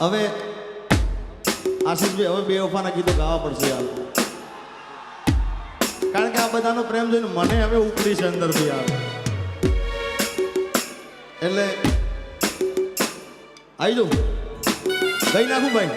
હવે આશીષભાઈ, હવે બે વફાના ગીતો ગાવા પડશે યાર. કારણ કે આ બધાનો પ્રેમ જોઈને મને હવે ઉપડી છે અંદરથી યાર. એટલે આવી જાઉં. ગઈ નાખું ભાઈ.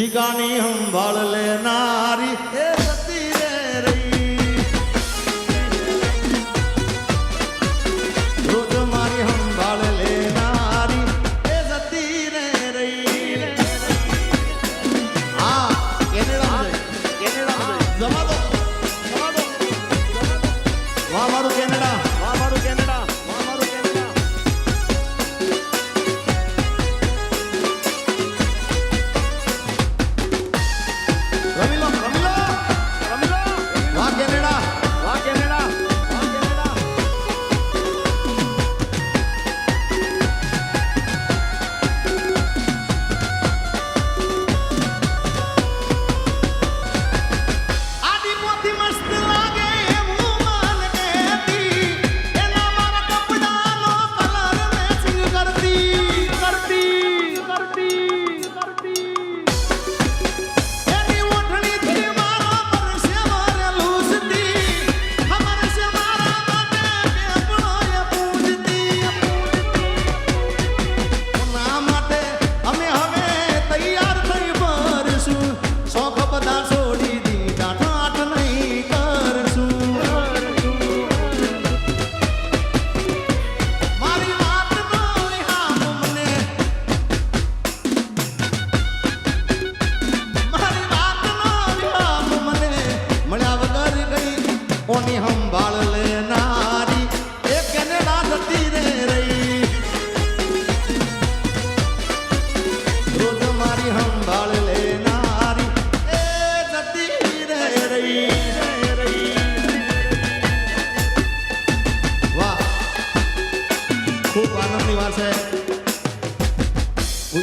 જીગાની હંભાળ લેનારી.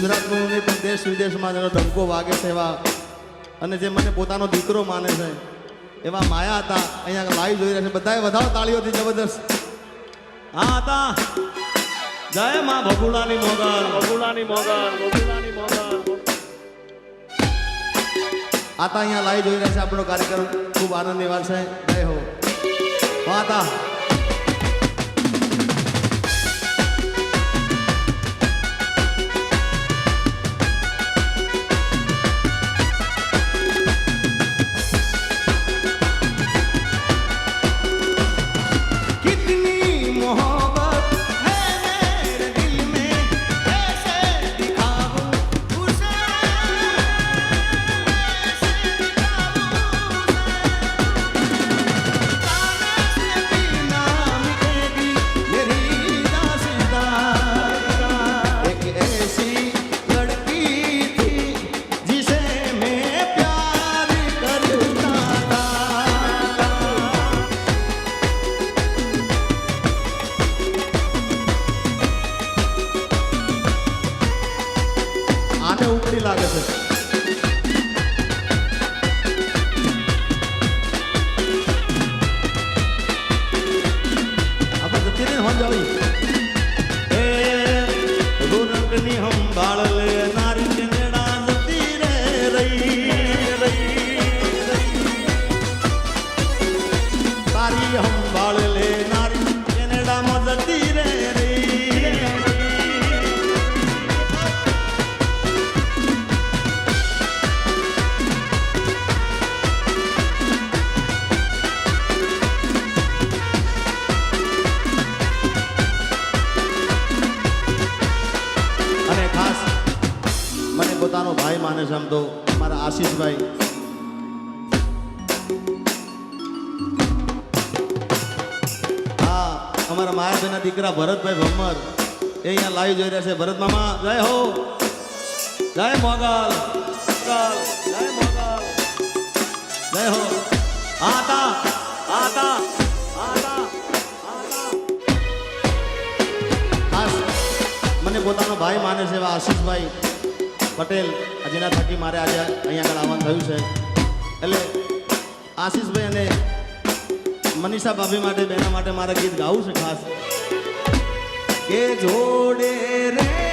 ગુજરાતનું નહીં પણ દેશ વિદેશમાં જેનો ધમકો વાગે છે એવા અને જે મને પોતાનો દીકરો માને છે એવા માયા હતા અહીંયા લાઈવ જોઈ રહ્યા છે. બધાએ વધારો તાળીઓથી જબરદસ્ત. હા હતા જય માં ભગુડાની મોગર ભગુડાની મોગર ભગુડાની મોગર આતા અહીંયા લાઈવ જોઈ રહ્યા છે આપણો કાર્યક્રમ. ખૂબ આનંદની વાત છે. જય હો. વાતા આવે છે. આપણે જતી રહી સમજાવી ભાઈ માને છે આમ તો, મારા આશીષભાઈ. હા, અમારા માયાભાઈના દીકરા ભરતભાઈ ભમર, એ અહીંયા લાઈવ જોઈ રહ્યા છે. ભરત મામા, જય હો. જય મોગલ. જય મોગલ. જય હો. આતા હા, તા. હા તા. હા, તા. ખાસ મને પોતાનો ભાઈ માને છે એવા આશીષભાઈ. પટેલ જેના થકી મારે આજે અહીંયા આગળ આવવાનું થયું છે. એટલે આશીષભાઈ અને મનીષા ભાભી માટે, બેના માટે મારે ગીત ગાવું છે ખાસ. કે જોડે રે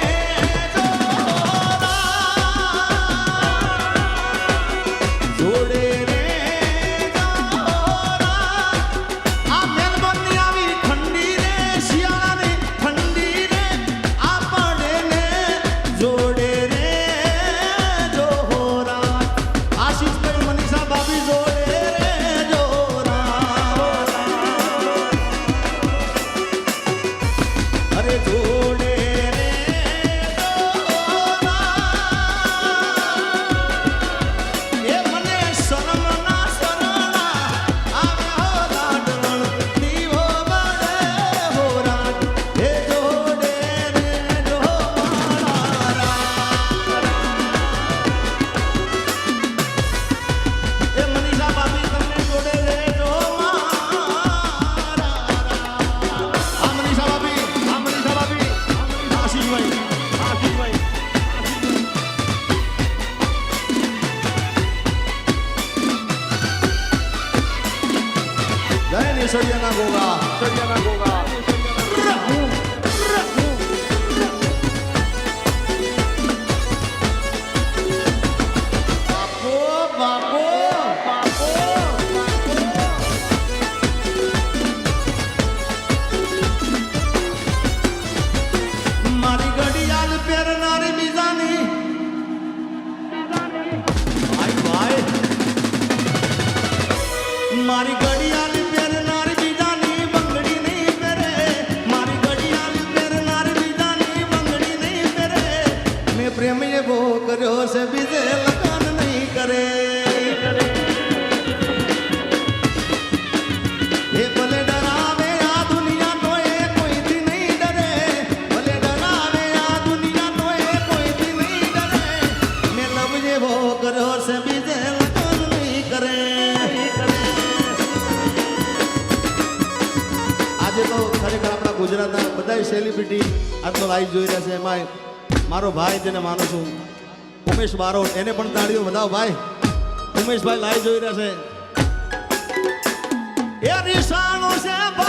જય નિસળિયાના ગોગા સરિયાના ગોગા મારી ઘડિયાળ પહેરનારી પ્રેમ એવો કર્યો છે, બીજે લગન નહીં કરે. નહીં કરે. આજે તો ખરેખર આપણા ગુજરાતના બધા સેલિબ્રિટી આટલો લાઈવ જોઈ રહ્યા છે એમાં મારો ભાઈ જેને માનું છું. ઉમેશ બારોટ એને પણ તાળીઓ વધાવો ભાઈ. ઉમેશભાઈ લાઈવ જોઈ રહ્યા છે. એ નિશાનો છે